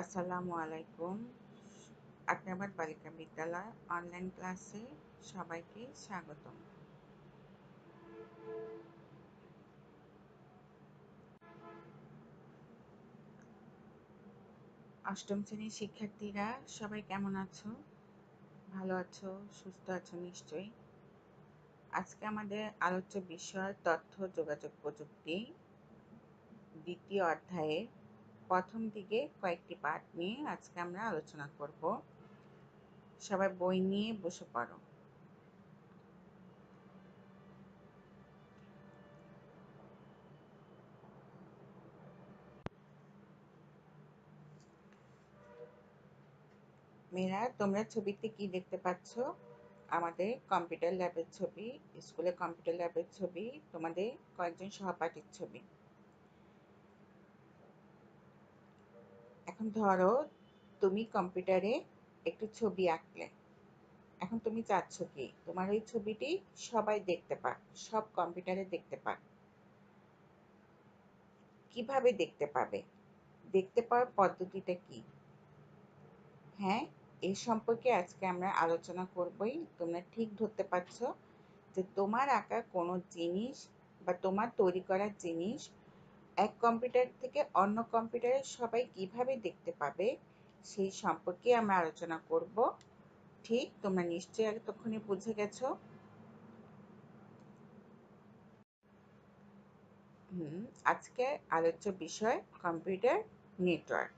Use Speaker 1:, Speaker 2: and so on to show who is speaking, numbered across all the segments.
Speaker 1: আসসালামু আলাইকুম। আক্রাবাদ বালিকা বিদ্যালয় অনলাইন ক্লাসে সবাইকে স্বাগতম। অষ্টম শ্রেণির শিক্ষার্থীরা, সবাই কেমন আছো? ভালো আছো? সুস্থ আছো নিশ্চয়ই? আজকে আমাদের আলোচ্য বিষয় তথ্য যোগাযোগ প্রযুক্তি। দ্বিতীয় অধ্যায়ে প্রথম দিকে কয়েকটি পাঠ নিয়ে আজকে আমরা আলোচনা করব। সবাই বই নিয়ে বসে পড়ো। মেয়েরা, তোমরা ছবিতে কি দেখতে পাচ্ছ? আমাদের কম্পিউটার ল্যাবের ছবি স্কুলে কম্পিউটার ল্যাবের ছবি, তোমাদের কয়েকজন সহপাঠীর ছবি। ধরো তুমি কম্পিউটারে একটু ছবি আঁকলে। এখন তুমি চাচ্ছ কি? তোমার ওই ছবিটি সবাই দেখতে পাক, সব কম্পিউটারে দেখতে পাক। কীভাবে দেখতে পাবে? দেখতে পাওয়ার পদ্ধতিটা কি? হ্যাঁ এই সম্পর্কে আজকে আমরা আলোচনা করবই। তোমরা ঠিক ধরতে পারছ যে তোমার আঁকা কোনো জিনিস বা তোমার তৈরি করা জিনিস এক কম্পিউটার থেকে অন্য কম্পিউটারে সবাই কীভাবে দেখতে পাবে, সেই সম্পর্কে আমরা আলোচনা করব। ঠিক, তোমরা নিশ্চয়ই এতক্ষণে বুঝে গেছো? হুম, আজকে আলোচ্য বিষয় কম্পিউটার নেটওয়ার্ক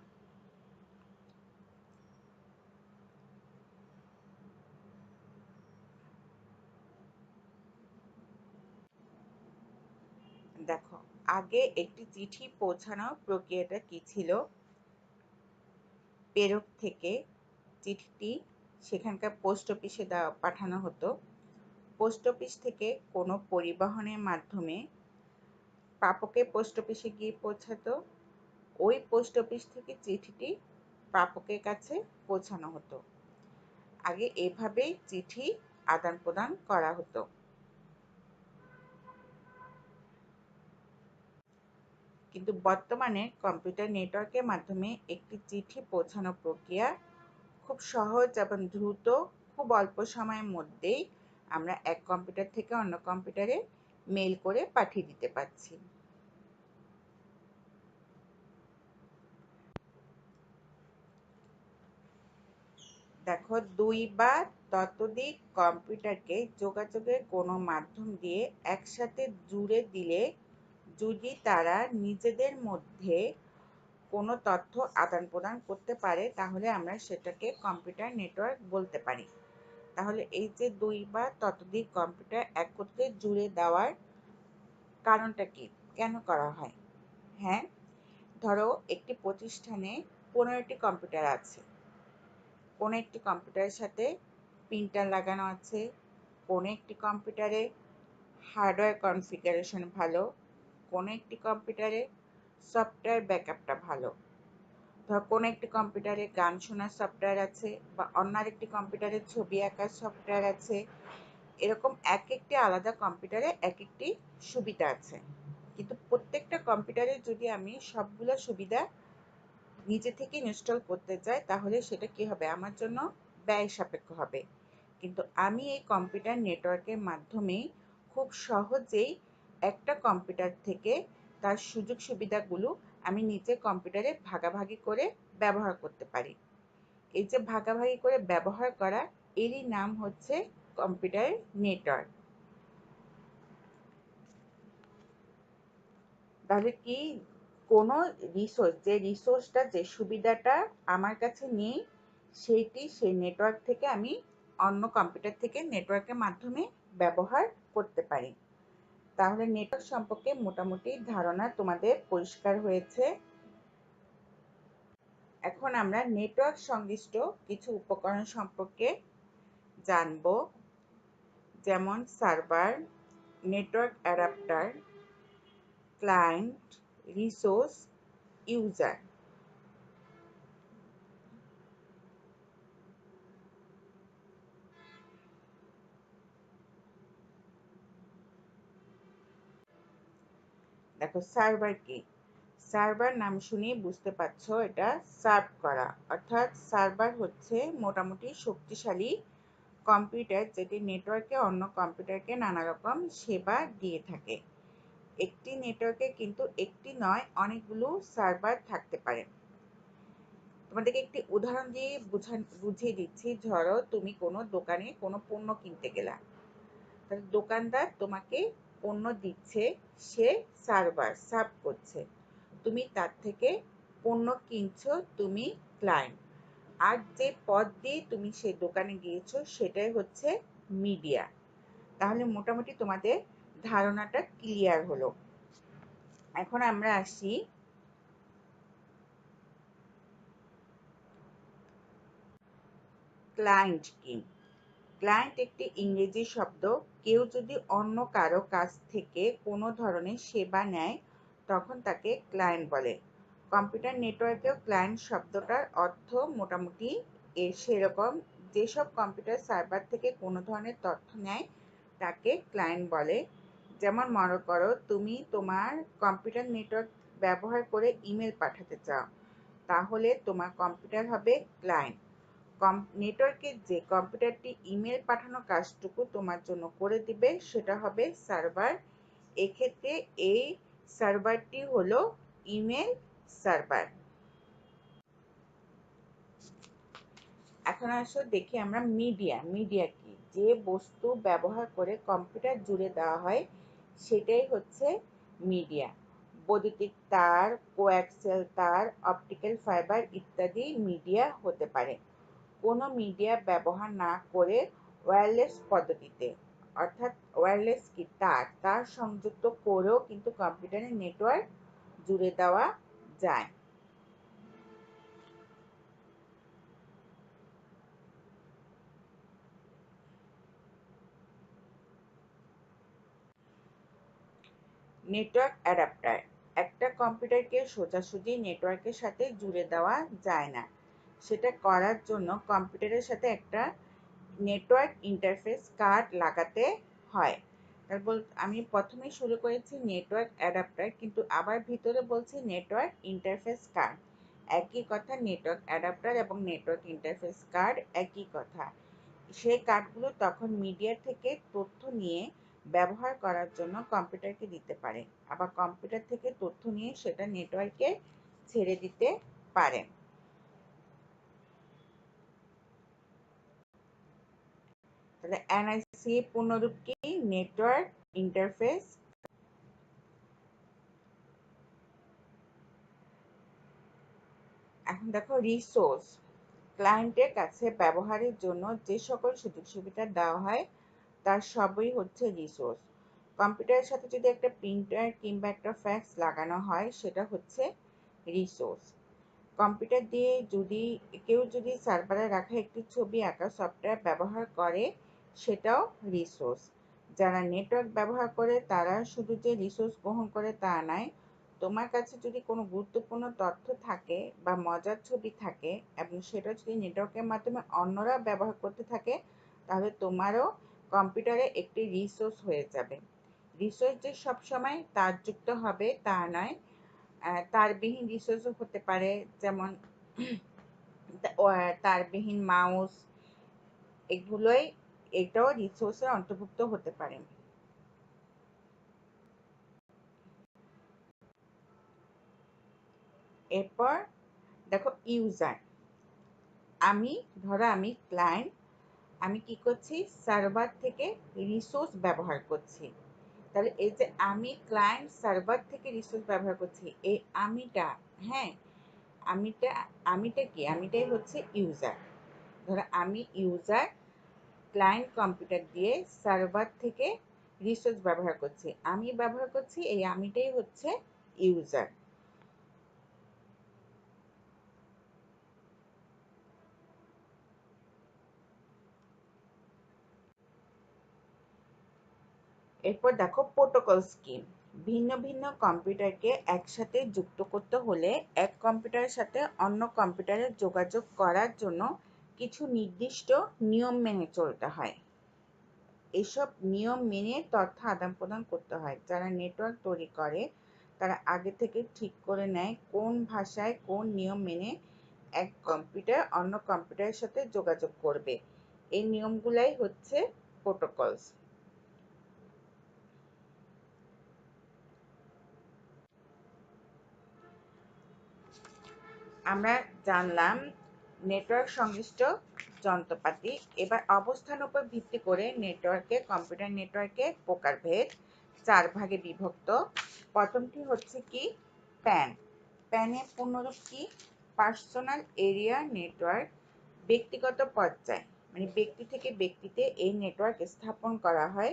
Speaker 1: দেখো আগে একটি চিঠি পৌঁছানোর প্রক্রিয়াটা কি ছিল? প্রেরক থেকে চিঠিটি সেখানকার পোস্ট অফিসে দেওয়া, পাঠানো হতো। পোস্ট অফিস থেকে কোনো পরিবহনের মাধ্যমে প্রাপকের পোস্ট অফিসে গিয়ে পৌঁছাতো। ওই পোস্ট অফিস থেকে চিঠিটি প্রাপকের কাছে পৌঁছানো হতো। আগে এভাবেই চিঠি আদান প্রদান করা হতো। কিন্তু বর্তমানে কম্পিউটার নেটওয়ার্কের মাধ্যমে একটি চিঠি পৌঁছানো প্রক্রিয়া খুব সহজ এবং দ্রুত, খুব অল্প সময়ের মধ্যেই আমরা এক কম্পিউটার থেকে অন্য কম্পিউটারে মেল করে পাঠিয়ে দিতে পারছি। দেখো দুই বা ততোধিক কম্পিউটারকে যোগাযোগের কোনো মাধ্যম দিয়ে একসাথে জুড়ে দিলে যদি তারা নিজেদের মধ্যে কোনো তথ্য আদান প্রদান করতে পারে, তাহলে আমরা সেটাকে কম্পিউটার নেটওয়ার্ক বলতে পারি। তাহলে এই যে দুই বা ততোধিক কম্পিউটার একত্রে জুড়ে দেওয়ার কারণটা কি? কেন করা হয়? হ্যাঁ ধরো একটি প্রতিষ্ঠানে পনেরোটি কম্পিউটার আছে। কোনো একটি কম্পিউটারের সাথে প্রিন্টার লাগানো আছে, কোনো একটি কম্পিউটারে হার্ডওয়্যার কনফিগারেশন ভালো কোনো একটি কম্পিউটারে সফটওয়্যার ব্যাকআপটা ভালো? ধর কোনো একটি কম্পিউটারে গান শোনার সফটওয়্যার আছে বা অন্য একটি কম্পিউটারে ছবি আঁকার সফটওয়্যার আছে, এরকম এক একটি আলাদা কম্পিউটারে এক একটি সুবিধা আছে। কিন্তু প্রত্যেকটা কম্পিউটারে যদি আমি সবগুলো সুবিধা নিজে থেকে ইনস্টল করতে চাই, তাহলে সেটা কি হবে? আমার জন্য ব্যয় সাপেক্ষ হবে। কিন্তু আমি এই কম্পিউটার নেটওয়ার্কের মাধ্যমে খুব সহজেই একটা কম্পিউটার থেকে তার সুযোগ সুবিধাগুলো আমি নিচে কম্পিউটারে ভাগাভাগি করে ব্যবহার করতে পারি। এই যে ভাগাভাগি করে ব্যবহার করা, এরই নাম হচ্ছে কম্পিউটার নেটওয়ার্ক তাহলে কি কোনো রিসোর্স যে রিসোর্সটা যে সুবিধাটা আমার কাছে নেই, সেইটি সেই নেটওয়ার্ক থেকে আমি অন্য কম্পিউটার থেকে নেটওয়ার্কের মাধ্যমে ব্যবহার করতে পারি। তাহলে নেটওয়ার্ক সম্পর্কে মোটামুটি ধারণা তোমাদের পরিষ্কার হয়েছে। এখন আমরা নেটওয়ার্ক সংশ্লিষ্ট কিছু উপকরণ সম্পর্কে জানব। যেমন server network adapter client resource user দেখো, সার্ভার কি? সার্ভার নাম শুনেই বুঝতে পারছ, এটা সার্ভ করা। অর্থাৎ সার্ভার হচ্ছে মোটামুটি শক্তিশালী কম্পিউটার যেটি নেটওয়ার্কে অন্য কম্পিউটারকে নানা রকম সেবা দিয়ে থাকে। একটি নেটওয়ার্কে কিন্তু একটি নয়, অনেকগুলো সার্ভার থাকতে পারে। তোমাদেরকে একটি উদাহরণ দিয়ে বুঝিয়ে দিচ্ছি। ধরো, তুমি কোনো দোকানে কোনো পণ্য কিনতে গেলা। তাহলে দোকানদার তোমাকে পণ্য দিচ্ছে সে সার্ভার, সার্ভ করছে। তুমি তার থেকে পণ্য কিনছো, তুমি ক্লায়েন্ট। আর যে পদ দিয়ে তুমি সে দোকানে গিয়েছো, সেটাই হচ্ছে মিডিয়া। তাহলে মোটামুটি তোমাদের ধারণাটা ক্লিয়ার হলো। এখন আমরা আসি ক্লায়েন্ট কি ক্লায়েন্ট একটি ইংরেজি শব্দ কেউ যদি অন্য কারও কাছ থেকে কোনো ধরনের সেবা নেয়, তখন তাকে ক্লায়েন্ট বলে। কম্পিউটার নেটওয়ার্কেও ক্লায়েন্ট শব্দটার অর্থ মোটামুটি এর সেরকম। যেসব কম্পিউটার সার্ভার থেকে কোনো ধরনের তথ্য নেয়, তাকে ক্লায়েন্ট বলে। যেমন, মনে করো, তুমি তোমার কম্পিউটার নেটওয়ার্ক ব্যবহার করে ইমেল পাঠাতে চাও, তাহলে তোমার কম্পিউটার হবে ক্লায়েন্ট কম নেটওয়ার্কের যে কম্পিউটারটি ইমেল পাঠানো কাজটুকু তোমার জন্য করে দিবে, সেটা হবে সার্ভার। এক্ষেত্রে এই সার্ভারটি হলো ইমেল সার্ভার। এখন আসো দেখি আমরা মিডিয়া মিডিয়া কি? যে বস্তু ব্যবহার করে কম্পিউটার জুড়ে দেওয়া হয়, সেটাই হচ্ছে মিডিয়া। বৈদ্যুতিক তার কোয়াক্সেল তার, অপটিক্যাল ফাইবার ইত্যাদি মিডিয়া হতে পারে। কোনো মিডিয়া ব্যবহার না করে ওয়্যারলেস পদ্ধতিতে, অর্থাৎ ওয়্যারলেস কি তার তার সংযুক্ত করেও কিন্তু কম্পিউটারের নেটওয়ার্ক জুড়ে দেওয়া যায়। নেটওয়ার্ক অ্যাডাপ্টার একটা কম্পিউটারকে সোজাসুজি নেটওয়ার্কের সাথে জুড়ে দেওয়া যায় না। সেটা করার জন্য কম্পিউটারের সাথে একটা নেটওয়ার্ক ইন্টারফেস কার্ড লাগাতে হয়। তারপর আমি প্রথমে শুরু করেছি নেটওয়ার্ক অ্যাডাপ্টার কিন্তু আবার ভিতরে বলছি নেটওয়ার্ক ইন্টারফেস কার্ড একই কথা নেটওয়ার্ক অ্যাডাপ্টার এবং নেটওয়ার্ক ইন্টারফেস কার্ড একই কথা। সেই কার্ডগুলো তখন মিডিয়া থেকে তথ্য নিয়ে ব্যবহার করার জন্য কম্পিউটারকে দিতে পারে। আবার কম্পিউটার থেকে তথ্য নিয়ে সেটা নেটওয়ার্কে ছেড়ে দিতে পারে। তাহলে এনআইসি পূর্ণরূপ কি নেটওয়ার্ক, ইন্টারফেস। এখন দেখো রিসোর্স। ক্লায়েন্টের কাছে ব্যবহারের জন্য যে সকল সুযোগ সুবিধা দেওয়া হয়, তার সবই হচ্ছে রিসোর্স। কম্পিউটারের সাথে যদি একটা প্রিন্টার কিংবা একটা ফ্যাক্স লাগানো হয়, সেটা হচ্ছে রিসোর্স। কম্পিউটার দিয়ে যদি, কেউ যদি সার্ভারে রাখা একটি ছবি আঁকা সফটওয়্যার ব্যবহার করে সেটাও রিসোর্স যারা নেটওয়ার্ক ব্যবহার করে, তারা শুধু যে রিসোর্স গ্রহণ করে তা নয়, তোমার কাছে যদি কোনো গুরুত্বপূর্ণ তথ্য থাকে বা মজার ছবি থাকে এবং সেটা যদি নেটওয়ার্কের মাধ্যমে অন্যরা ব্যবহার করতে থাকে, তাহলে তোমারও কম্পিউটারে একটি রিসোর্স হয়ে যাবে। রিসোর্স যে সবসময় তারযুক্ত হবে তা নয় তারবিহীন রিসোর্সও হতে পারে, যেমন তারবিহীন মাউস এগুলোই এটাও রিসোর্সের অন্তর্ভুক্ত হতে পারে। এরপর দেখো ইউজার আমি, ধরো আমি ক্লায়েন্ট আমি কি করছি? সার্ভার থেকে রিসোর্স ব্যবহার করছি। তাহলে এই যে আমি ক্লায়েন্ট সার্ভার থেকে রিসোর্স ব্যবহার করছি, এই আমিটা হ্যাঁ আমিটা আমিটা কি? আমিটাই হচ্ছে ইউজার ধরো আমি ইউজার ক্লায়েন্ট কম্পিউটার দিয়ে সার্ভার থেকে রিসোর্স ব্যবহার করছি। আমি ব্যবহার করছি, এই আমিটাই হচ্ছে ইউজার এরপর দেখো প্রোটোকল স্কিম ভিন্ন ভিন্ন কম্পিউটারকে একসাথে যুক্ত করতে হলে এক কম্পিউটারের সাথে অন্য কম্পিউটারে যোগাযোগ করার জন্য কিছু নির্দিষ্ট নিয়ম মেনে চলতে হয়। এসব নিয়ম মেনে তথ্য আদান প্রদান করতে হয়। যারা নেটওয়ার্ক তৈরি করে, তারা আগে থেকে ঠিক করে নেয় কোন ভাষায় কোন নিয়ম মেনে এক কম্পিউটার অন্য কম্পিউটারের সাথে যোগাযোগ করবে। এই নিয়মগুলাই হচ্ছে প্রোটোকলস আমরা জানলাম নেটওয়ার্ক সংশ্লিষ্ট যন্ত্রপাতি এবার অবস্থান উপর ভিত্তি করে নেটওয়ার্কে, কম্পিউটার নেটওয়ার্কে প্রকারভেদ চার ভাগে বিভক্ত। প্রথমটি হচ্ছে কি? প্যান। প্যানের পূর্ণরূপ কি? Personal area network. ব্যক্তিগত পর্যায়। মানে ব্যক্তি থেকে ব্যক্তিতে এই নেটওয়ার্ক স্থাপন করা হয়।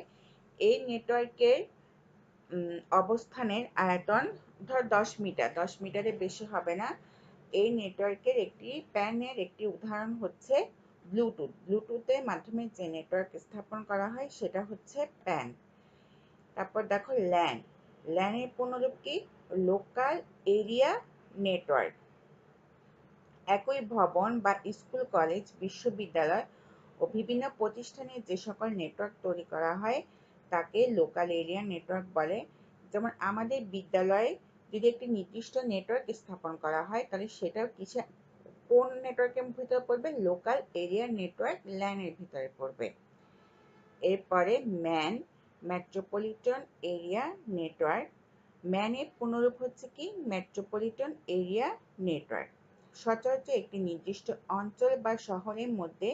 Speaker 1: এই নেটওয়ার্কের অবস্থানের আয়তন ধর দশ মিটার। দশ মিটারের বেশি হবে না। এই নেটওয়ার্কের একটি প্যানের একটি উদাহরণ হচ্ছে ব্লুটুথ। ব্লুটুথের মাধ্যমে যে নেটওয়ার্ক স্থাপন করা হয় সেটা হচ্ছে প্যান। তারপর দেখো ল্যান। ল্যানের পুনরূপ কি? Local area network. একই ভবন বা স্কুল, কলেজ, বিশ্ববিদ্যালয় ও বিভিন্ন প্রতিষ্ঠানে যে সকল নেটওয়ার্ক তৈরি করা হয়, তাকে লোকাল এরিয়া নেটওয়ার্ক বলে। যেমন আমাদের বিদ্যালয়ে যদি একটি নির্দিষ্ট নেটওয়ার্ক স্থাপন করা হয়, তাহলে সেটাও কিসে কোন নেটওয়ার্কের ভিতরে পড়বে? লোকাল এরিয়া নেটওয়ার্ক ল্যানের ভিতরে পড়বে। এরপরে ম্যান মেট্রোপলিটন এরিয়া নেটওয়ার্ক ম্যানের পুনরূপ হচ্ছে কি? মেট্রোপলিটন এরিয়া নেটওয়ার্ক সচরাচর একটি নির্দিষ্ট অঞ্চল বা শহরের মধ্যে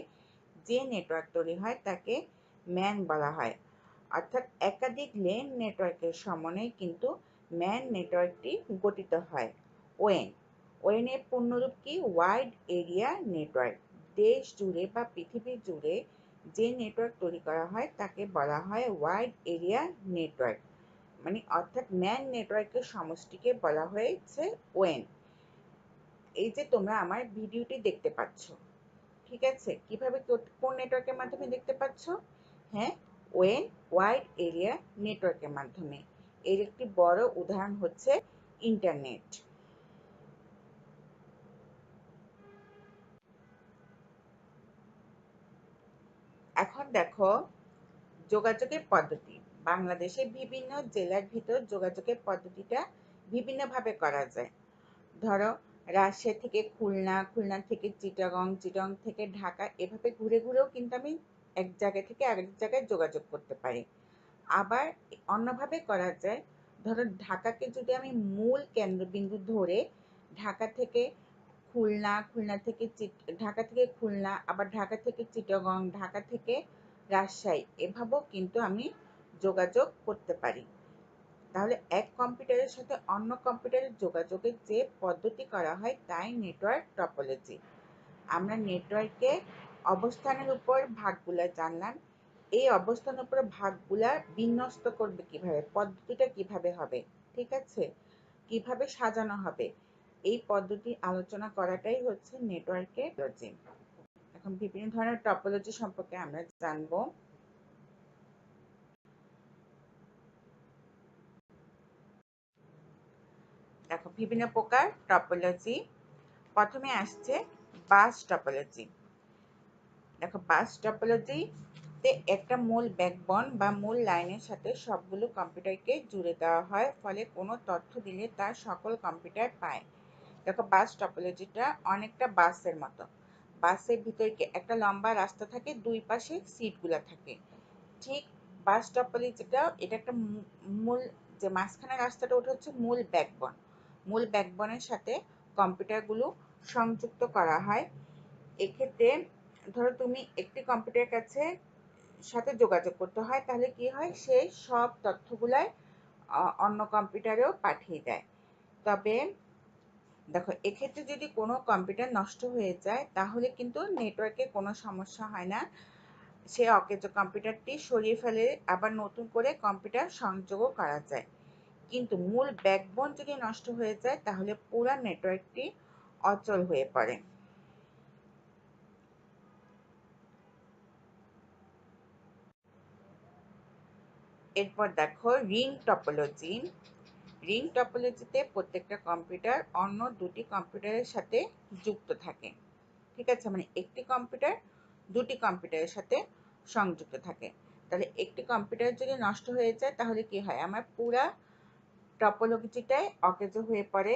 Speaker 1: যে নেটওয়ার্ক তৈরি হয়, তাকে ম্যান বলা হয়। অর্থাৎ একাধিক লেন নেটওয়ার্কের সমন্বয়ে কিন্তু ম্যান নেটওয়ার্কটি গঠিত হয়। ওয়েন। ওয়েনের পূর্ণরূপ কি? Wide area network. দেশ জুড়ে বা পৃথিবী জুড়ে যে নেটওয়ার্ক তৈরি করা হয়, তাকে বলা হয় ওয়াইড এরিয়া নেটওয়ার্ক। মানে অর্থাৎ ম্যান নেটওয়ার্কের সমষ্টিকে বলা হয়েছে ওয়েন। এই যে তোমরা আমার ভিডিওটি দেখতে পাচ্ছ, ঠিক আছে? কীভাবে কোন নেটওয়ার্কের মাধ্যমে দেখতে পাচ্ছ? হ্যাঁ ওয়েন, ওয়াইড এরিয়া নেটওয়ার্কের মাধ্যমে। এর একটি বড় উদাহরণ হচ্ছে ইন্টারনেট এখন দেখো যোগাযোগের পদ্ধতি। বাংলাদেশের বিভিন্ন জেলার ভিতর যোগাযোগের পদ্ধতিটা বিভিন্নভাবে করা যায়। ধরো, রাজশাহী থেকে খুলনা খুলনা থেকে চিটাগং চিটাগং থেকে ঢাকা, এভাবে ঘুরে ঘুরেও কিন্তু আমি এক জায়গা থেকে আরেক জায়গায় যোগাযোগ করতে পারি। আবার অন্যভাবে করা যায়, ধরো ঢাকাকে যদি আমি মূল কেন্দ্রবিন্দু ধরে ঢাকা থেকে খুলনা খুলনা থেকে ঢাকা থেকে খুলনা, আবার ঢাকা থেকে চিটাগং, ঢাকা থেকে রাজশাহী, এভাবেও কিন্তু আমি যোগাযোগ করতে পারি। তাহলে এক কম্পিউটারের সাথে অন্য কম্পিউটারের যোগাযোগের যে পদ্ধতি করা হয় তাই নেটওয়ার্ক টপোলজি। আমরা নেটওয়ার্কে অবস্থানের উপর ভাগগুলা জানলাম এই অবস্থানের উপর ভাগগুলা বিন্যস্ত করবে কীভাবে? পদ্ধতিটা কীভাবে হবে? ঠিক আছে? কীভাবে সাজানো হবে? এই পদ্ধতি আলোচনা করাটাই হচ্ছে নেটওয়ার্কের টপোলজি এখন বিভিন্ন ধরনের টপোলজি সম্পর্কে আমরা জানব। দেখো, বিভিন্ন প্রকার টপোলজি। প্রথমে আসছে বাস টপোলজি। দেখো, বাস টপোলজিতে একটা মূল ব্যাকবন বা মূল লাইনের সাথে সবগুলো কম্পিউটারকে জুড়ে দেওয়া হয়, ফলে কোনো তথ্য দিলে তার সকল কম্পিউটার পায়। দেখো বাস টপোলজিটা অনেকটা বাসের মতো। বাসের ভিতরে একটা লম্বা রাস্তা থাকে, দুই পাশে সিটগুলো থাকে। ঠিক বাস টপোলজিটাও এটা একটা মূল, যে মাঝখানে রাস্তাটা ওটা হচ্ছে মূল ব্যাকবন মূল ব্যাকবনের সাথে কম্পিউটারগুলো সংযুক্ত করা হয়। এক্ষেত্রে ধরো তুমি একটি কম্পিউটার কাছে সাথে যোগাযোগ করতে হয়, তাহলে কি হয়? সে সব তথ্যগুলাই অন্য কম্পিউটারেও পাঠিয়ে দেয়। তবে দেখো, এক্ষেত্রে যদি কোনো কম্পিউটার নষ্ট হয়ে যায়, তাহলে কিন্তু নেটওয়ার্কে কোনো সমস্যা হয় না। সে অকেজ কম্পিউটারটি সরিয়ে ফেলে, আবার নতুন করে কম্পিউটার সংযোগও করা যায়। কিন্তু মূল ব্যাকবোন যদি নষ্ট হয়ে যায়, তাহলে পুরো নেটওয়ার্কটি অচল হয়ে পড়ে। এরপর দেখো রিং টপোলজি। রিং টপোলজিতে প্রত্যেকটা কম্পিউটার অন্য দুটি কম্পিউটারের সাথে যুক্ত থাকে। ঠিক আছে? মানে একটি কম্পিউটার দুটি কম্পিউটারের সাথে সংযুক্ত থাকে। তাহলে একটি কম্পিউটার যদি নষ্ট হয়ে যায়, তাহলে কি হয়? আমার পুরা টপোলজিটাই অকেজো হয়ে পড়ে।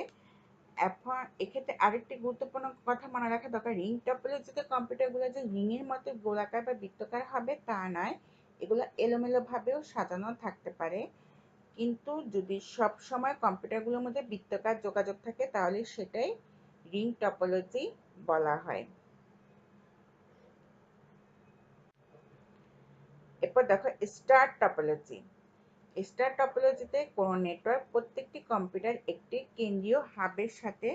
Speaker 1: এখন এক্ষেত্রে আরেকটি গুরুত্বপূর্ণ কথা মনে রাখা দরকার। রিং টপোলজিতে কম্পিউটারগুলো যে রিংয়ের মতো গোলাকার বা বৃত্তকার হবে তা নয়। এগুলো এলোমেলোভাবেও সাজানো থাকতে পারে। কিন্তু যদি সব সময় কম্পিউটারগুলোর মধ্যে বৃত্তকার যোগাযোগ থাকে, তাহলে সেটাই রিং টপোলজি বলা হয়। এরপর দেখো, স্টার টপোলজি। স্টার টপোলজিতে কোনো নেটওয়ার্ক প্রত্যেকটি কম্পিউটার একটি কেন্দ্রীয় হাবের সাথে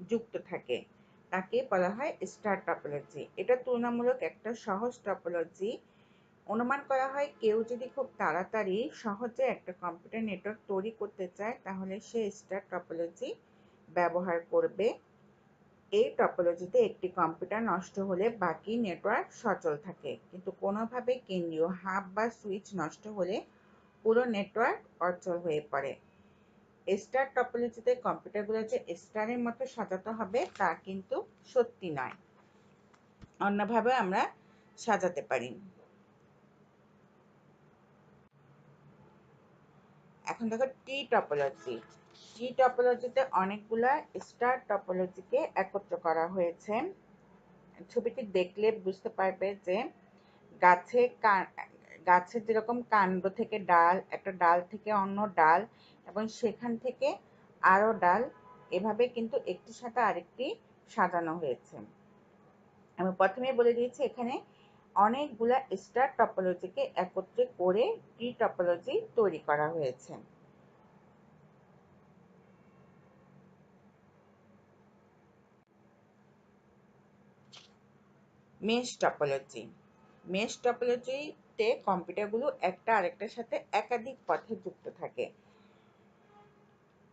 Speaker 1: যুক্ত থাকে। তাকে বলা হয় স্টার টপোলজি। এটা তুলনামূলক একটা সহজ টপোলজি। অনুমান করা হয় কেউ যদি খুব তাড়াতাড়ি সহজে একটা কম্পিউটার নেটওয়ার্ক তৈরি করতে চায়, তাহলে সে স্টার টপোলজি ব্যবহার করবে। এই টপোলজিতে একটি কম্পিউটার নষ্ট হলে বাকি নেটওয়ার্ক সচল থাকে। কিন্তু কোনোভাবে কেন্দ্রীয় হাব বা সুইচ নষ্ট হলে পুরো নেটওয়ার্ক অচল হয়ে পড়ে। স্টার টপোলজিতে কম্পিউটারগুলো যে স্টারের মতো সাজাতে হবে, তা কিন্তু সত্যি নয়। অন্যভাবে আমরা সাজাতে পারি। এখন দেখো টি টপোলজি টি টপোলজিতে অনেকগুলা স্টার টপোলজিকে একত্র করা হয়েছে। ছবিটি দেখলে বুঝতে পারবে যে গাছে গাছের যেরকম কাণ্ড থেকে ডাল, একটা ডাল থেকে অন্য ডাল, এবং সেখান থেকে আরও ডাল, এভাবে কিন্তু একটির সাথে আরেকটি সাজানো হয়েছে। আমি প্রথমে বলে দিয়েছি, এখানে অনেকগুলা স্টার টপোলজিকে একত্রে করে ট্রি টপোলজি তৈরি করা হয়েছে। Mesh topology. মেশ টপোলজিতে কম্পিউটারগুলো একটা আরেকটার সাথে একাধিক পথে যুক্ত থাকে।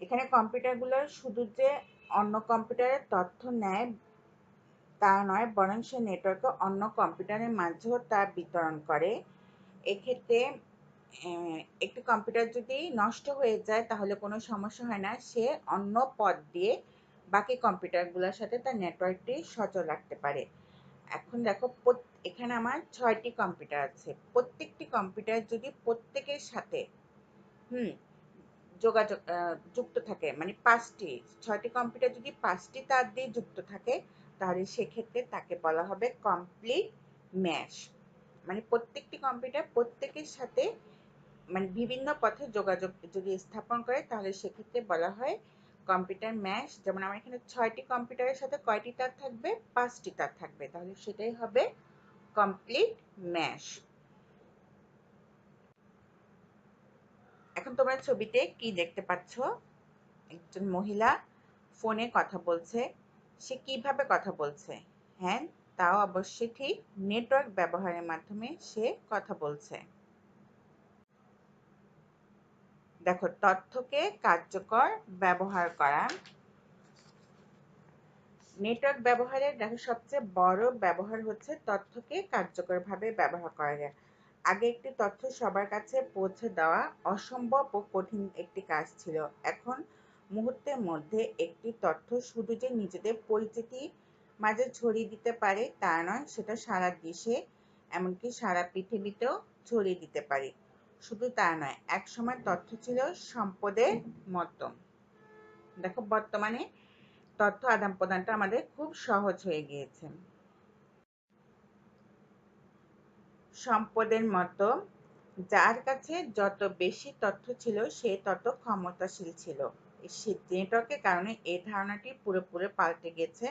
Speaker 1: এখানে কম্পিউটারগুলো শুধু যে অন্য কম্পিউটারের তথ্য নেয় তা নয়, বরং সে নেটওয়ার্কে অন্য কম্পিউটারের মাঝেও তা বিতরণ করে। এক্ষেত্রে একটি কম্পিউটার যদি নষ্ট হয়ে যায়, তাহলে কোনো সমস্যা হয় না। সে অন্য পথ দিয়ে বাকি কম্পিউটারগুলোর সাথে তার নেটওয়ার্কটি সচল রাখতে পারে। এখন দেখো এখানে আমার ছয়টি কম্পিউটার আছে। প্রত্যেকটি কম্পিউটার যদি প্রত্যেকের সাথে, হুম, যোগাযোগ যুক্ত থাকে মানে পাঁচটি, ছয়টি কম্পিউটার যদি পাঁচটি তার দিয়ে যুক্ত থাকে তাহলে সেক্ষেত্রে তাকে বলা হবে কমপ্লিট ম্যাশ মানে প্রত্যেকটি কম্পিউটার প্রত্যেকের সাথে মানে বিভিন্ন পথে যোগাযোগ যদি স্থাপন করে, তাহলে সেক্ষেত্রে বলা হয় কম্পিউটার ম্যাশ যেমন আমার এখানে ছয়টি কম্পিউটারের সাথে কয়টি তার থাকবে? পাঁচটি তার থাকবে। তাহলে সেটাই হবে কমপ্লিট ম্যাশ এখন তোমরা ছবিতে কি দেখতে পাচ্ছ? একজন মহিলা ফোনে কথা বলছে। সে কীভাবে কথা বলছে? হ্যাঁ তাও অবশ্যই ঠিক। নেটওয়ার্ক ব্যবহারের মাধ্যমে সে কথা বলছে। দেখো, তথ্যকে কার্যকর ব্যবহার করা। নেটওয়ার্ক ব্যবহারের দেখো, সবচেয়ে বড় ব্যবহার হচ্ছে তথ্যকে কার্যকরভাবে ব্যবহার করা। আগে একটি তথ্য সবার কাছে পৌঁছে দেওয়া অসম্ভব ও কঠিন একটি কাজ ছিল। এখন মুহূর্তের মধ্যে একটি তথ্য শুধু যে নিজেদের পরিচিতি মাঝে ছড়িয়ে দিতে পারে তা নয়, সেটা সারা দেশে, এমনকি সারা পৃথিবীতেও ছড়িয়ে দিতে পারি। শুধু তা নয় এক সময় তথ্য ছিল সম্পদের মতো। দেখো, বর্তমানে তথ্য আদান প্রদানটা আমাদের খুব সহজ হয়ে গিয়েছে। সম্পদের মতো, যার কাছে যত বেশি তথ্য ছিল সে তত ক্ষমতাশীল ছিল। নেটওয়ার্কের কারণে এই ধারণাটি পুরোপুরি পাল্টে গেছে।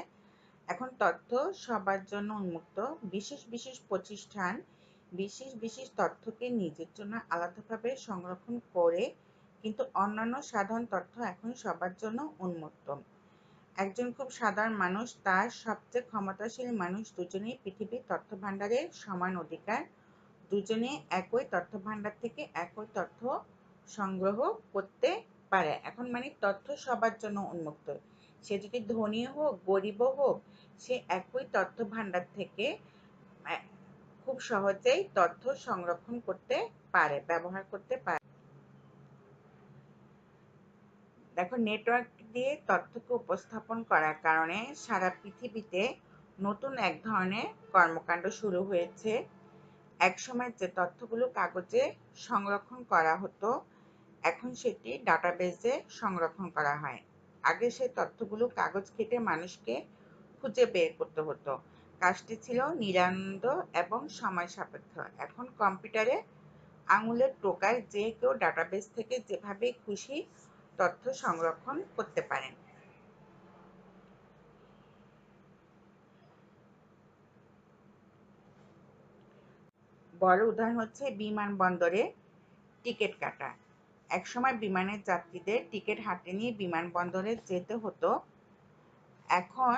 Speaker 1: এখন তথ্য সবার জন্য উন্মুক্ত। বিশেষ বিশেষ প্রতিষ্ঠান বিশেষ বিশেষ তথ্যকে নিজের জন্য আলাদাভাবে সংরক্ষণ করে, কিন্তু অন্যান্য সাধারণ তথ্য এখন সবার জন্য উন্মুক্ত। একজন খুব সাধারণ মানুষ, তার সবচেয়ে ক্ষমতাশীল মানুষ দুজনেই পৃথিবীর তথ্য ভাণ্ডারের সমান অধিকার। দুজনে একই তথ্য ভাণ্ডার থেকে একই তথ্য সংগ্রহ করতে পারে। এখন মানে তথ্য সবার জন্য উন্মুক্ত। সে যদি ধনী হোক, গরিবও হোক, সে একই তথ্য ভাণ্ডার থেকে খুব সহজেই তথ্য সংরক্ষণ করতে পারে, ব্যবহার করতে পারে। দেখো নেটওয়ার্ক দিয়ে তথ্যকে উপস্থাপন করার কারণে সারা পৃথিবীতে নতুন এক ধরনের কর্মকাণ্ড শুরু হয়েছে। একসময় যে তথ্যগুলো কাগজে সংরক্ষণ করা হতো এখন সেটি ডাটাবেজে সংরক্ষণ করা হয়। আগে সেই তথ্যগুলো কাগজ কেটে মানুষকে খুঁজে বের করতে হতো। কাজটি ছিল নিরানন্দ এবং সময় সাপেক্ষ। এখন কম্পিউটারে আঙুলের টোকায় যে কেউ ডাটাবেস থেকে যেভাবে খুশি তথ্য সংরক্ষণ করতে পারেন। বড় উদাহরণ হচ্ছে বিমানবন্দরে টিকিট কাটা। একসময় বিমানের যাত্রীদের টিকিট হাতে নিয়ে বিমানবন্দরে যেতে হতো। এখন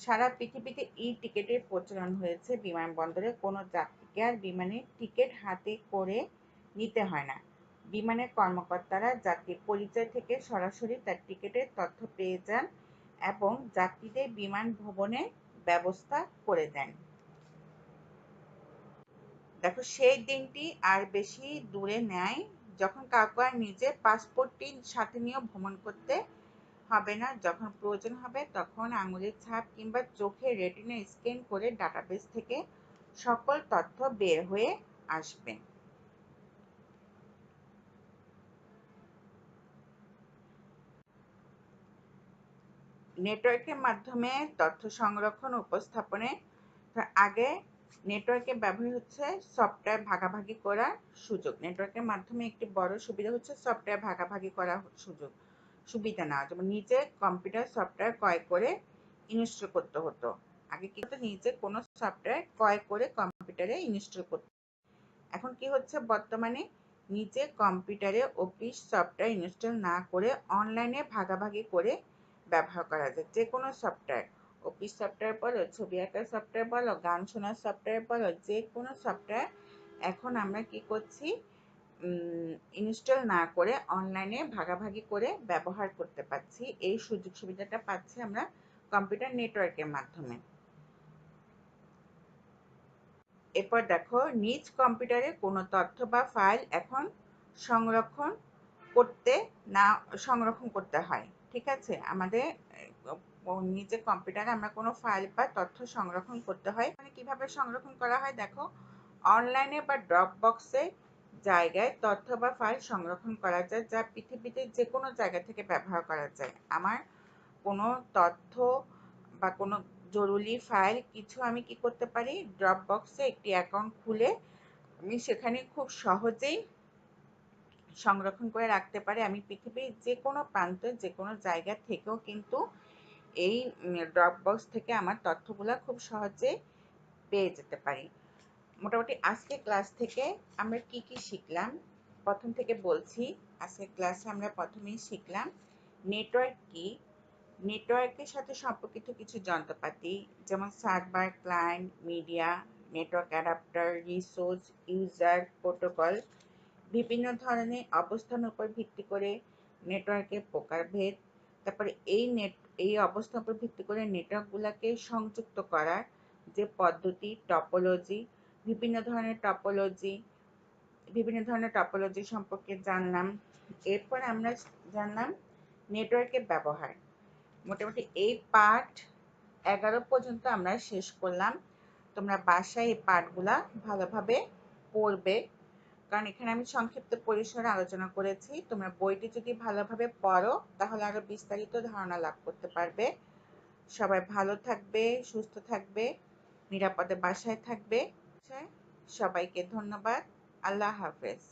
Speaker 1: সারা পৃথিবীতে ই টিকিটের প্রচলন হয়েছে। বিমানবন্দরে কোনো যাত্রীকে আর বিমানের টিকিট হাতে করে নিতে হয় না। বিমানের কর্মকর্তারা যাত্রীর পরিচয় থেকে সরাসরি তার টিকিটের তথ্য পেয়ে যান এবং যাত্রীদের বিমান ভবনে ব্যবস্থা করে দেন। দেখো, সেই দিনটি আর বেশি দূরে নেয় যখন কাউকে নিজের পাসপোর্টটি সাথে নিয়েও ভ্রমণ করতে হবে না, যখন প্রয়োজন হবে তখন আঙুলের ছাপ কিংবা চোখে রেটিনা স্ক্যান করে ডাটাবেস থেকে সকল তথ্য বের হয়ে আসবে। নেটওয়ার্কের মাধ্যমে তথ্য সংরক্ষণ উপস্থাপনে আগে নেটওয়ার্কে ব্যবহার হচ্ছে সফটওয়্যার ভাগাভাগি করার সুযোগ। নেটওয়ার্কের মাধ্যমে একটি বড় সুবিধা হচ্ছে সফটওয়্যার ভাগাভাগি করার সুযোগ, সুবিধা নেওয়া। যেমন নিজে কম্পিউটার সফটওয়্যার ক্রয় করে ইনস্টল করতে হতো। আগে কি হতো? নিজে কোনো সফটওয়্যার ক্রয় করে কম্পিউটারে ইনস্টল করতে এখন কি হচ্ছে? বর্তমানে নিজে কম্পিউটারে অফিস সফটওয়্যার ইনস্টল না করে অনলাইনে ভাগাভাগি করে ব্যবহার করা যায়। যে কোনো সফটওয়্যার অফিস সফটওয়্যার বলো, ছবি আঁকার সফটওয়্যার বলো, গান শোনার সফটওয়্যার বলো, যে কোনো সফটওয়্যার এখন আমরা কি করছি? ইনস্টল না করে অনলাইনে ভাগাভাগি করে ব্যবহার করতে পারছি। এই সুযোগ সুবিধাটা পাচ্ছি আমরা কম্পিউটার নেটওয়ার্কের মাধ্যমে। এরপর দেখো, নিজ কম্পিউটারে কোনো তথ্য বা ফাইল এখন সংরক্ষণ করতে না, সংরক্ষণ করতে হয়। ঠিক আছে? আমাদের নিজের কম্পিউটারে আমরা কোনো ফাইল বা তথ্য সংরক্ষণ করতে হয় মানে কীভাবে সংরক্ষণ করা হয় দেখো অনলাইনে বা ড্রপ বক্সে জায়গায় তথ্য বা ফাইল সংরক্ষণ করা যায়, যা পৃথিবীতে যে কোনো জায়গা থেকে ব্যবহার করা যায়। আমার কোনো তথ্য বা কোনো জরুরি ফাইল কিছু আমি কি করতে পারি? ড্রপ বক্সে একটি অ্যাকাউন্ট খুলে আমি সেখানে খুব সহজেই সংরক্ষণ করে রাখতে পারি। আমি পৃথিবীর যে কোনো প্রান্তে যে কোনো জায়গা থেকেও কিন্তু এই ড্রপ বক্স থেকে আমার তথ্যগুলো খুব সহজে পেয়ে যেতে পারি। মোটামুটি আজকে ক্লাস থেকে আমরা কি কি শিখলাম? প্রথম থেকে বলছি আজকে ক্লাসে আমরা প্রথমেই শিখলাম নেটওয়ার্ক কি? নেটওয়ার্কের সাথে সম্পর্কিত কিছু যন্ত্রপাতি, যেমন server client media network adapter resource user protocol বিভিন্ন ধরনের অবস্থানের উপর ভিত্তি করে নেটওয়ার্কের প্রকারভেদ, তারপরে এই নেট এই অবস্থার উপর ভিত্তি করে নেটওয়ার্কগুলোকে সংযুক্ত করার যে পদ্ধতি টপোলজি বিভিন্ন ধরনের টপোলজি বিভিন্ন ধরনের টপোলজি সম্পর্কে জানলাম। এরপর আমরা জানলাম নেটওয়ার্কের ব্যবহার। মোটামুটি এই পার্ট এগারো পর্যন্ত আমরা শেষ করলাম। তোমরা বাসায় এই পার্টগুলা ভালোভাবে পড়বে। কারণ এখানে আমি সংক্ষিপ্ত পরিসরে আলোচনা করেছি। তোমরা বইটি যদি ভালোভাবে পড়ো, তাহলে আরও বিস্তারিত ধারণা লাভ করতে পারবে। সবাই ভালো থাকবে, সুস্থ থাকবে, নিরাপদে বাসায় থাকবে। সবাইকে ধন্যবাদ। আল্লাহ হাফেজ।